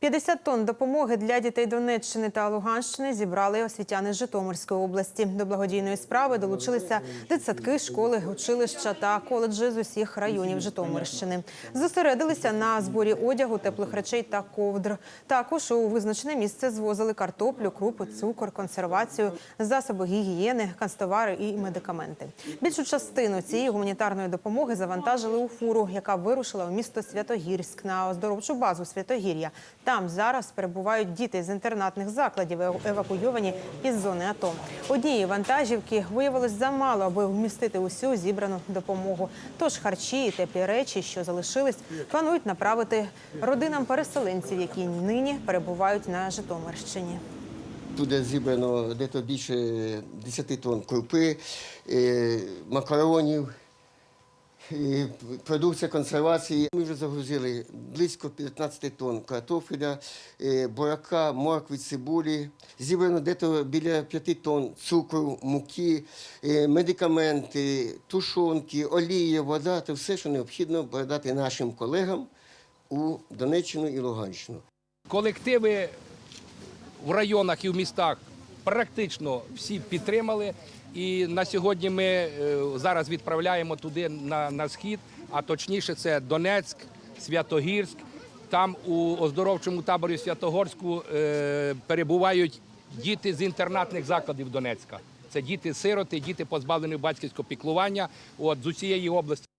50 тонн допомоги для дітей Донеччини та Луганщини зібрали освітяни з Житомирської області. До благодійної справи долучилися дитсадки, школи, училища та коледжі з усіх районів Житомирщини. Зосередилися на зборі одягу, теплих речей та ковдр. Також у визначене місце звозили картоплю, крупи, цукор, консервацію, засоби гігієни, канцтовари і медикаменти. Більшу частину цієї гуманітарної допомоги завантажили у фуру, яка вирушила у місто Святогірськ на оздоровчу базу Святогір'я. Там зараз перебувають діти з інтернатних закладів, евакуйовані із зони АТО. Однієї вантажівки виявилось замало, аби вмістити усю зібрану допомогу. Тож харчі і теплі речі, що залишились, планують направити родинам переселенців, які нині перебувають на Житомирщині. Туди зібрано десь більше 10 тонн крупи, е, макаронів, продукція консервації. Ми вже загрузили близько 15 тонн картофеля, е, бурака, моркви, цибулі. Зібрано десь біля 5 тонн цукру, муки, е, медикаменти, тушонки, олія, вода це все, що необхідно передати нашим колегам у Донеччину і Луганщину. Колективи в районах і в містах практично всі підтримали. І на сьогодні ми е, зараз відправляємо туди на, на схід, а точніше це Донецьк, Святогірськ. Там у оздоровчому таборі Святогорську е, перебувають діти з інтернатних закладів Донецька. Це діти-сироти, діти позбавлені батьківського піклування от, з усієї області.